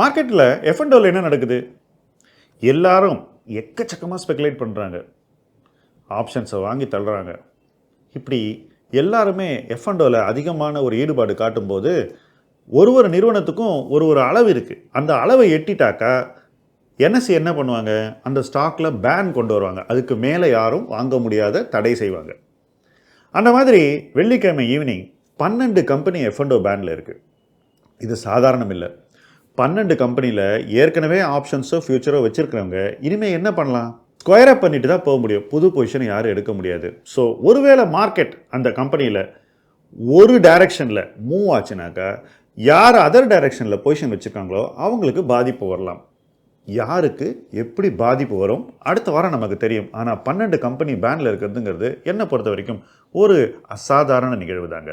மார்க்கெட்டில் எஃப்என்டோவில் என்ன நடக்குது? எல்லாரும் எக்கச்சக்கமாக ஸ்பெகுலேட் பண்ணுறாங்க ஆப்ஷன்ஸை வாங்கி தள்ளுறாங்க. இப்படி எல்லாருமே எஃப்என்டோவில் அதிகமான ஒரு ஈடுபாடு காட்டும்போது ஒரு ஒரு நிறுவனத்துக்கும் ஒரு ஒரு அளவு இருக்குது அந்த அளவை எட்டிட்டாக்கா என்எஸ்சி என்ன பண்ணுவாங்க? அந்த ஸ்டாக்கில் பேன் கொண்டு வருவாங்க. அதுக்கு மேலே யாரும் வாங்க முடியாத தடை செய்வாங்க. அந்த மாதிரி வெள்ளிக்கிழமை ஈவினிங் பன்னெண்டு கம்பெனி எஃப்என்டோ பேண்டில் இருக்குது இது சாதாரணம் இல்லை. பன்னெண்டு கம்பெனியில் ஏற்கனவே ஆப்ஷன்ஸோ ஃப்யூச்சரோ வச்சுருக்கிறவங்க இனிமேல் என்ன பண்ணலாம்? ஸ்கொயர் அப் பண்ணிட்டு தான் போக முடியும். புது பொசிஷனை யாரும் எடுக்க முடியாது. ஸோ ஒருவேளை மார்க்கெட் அந்த கம்பெனியில் ஒரு டைரக்ஷனில் மூவ் ஆச்சுனாக்கா யார் அதர் டைரக்ஷனில் பொசிஷன் வச்சுருக்காங்களோ அவங்களுக்கு பாதிப்பு வரலாம். யாருக்கு எப்படி பாதிப்பு வரும்? அடுத்த வாரம் நமக்கு தெரியும். ஆனால் பன்னெண்டு கம்பெனி பேனில் இருக்கிறதுங்கிறது என்னை பொறுத்த வரைக்கும் ஒரு அசாதாரண நிகழ்வு தாங்க.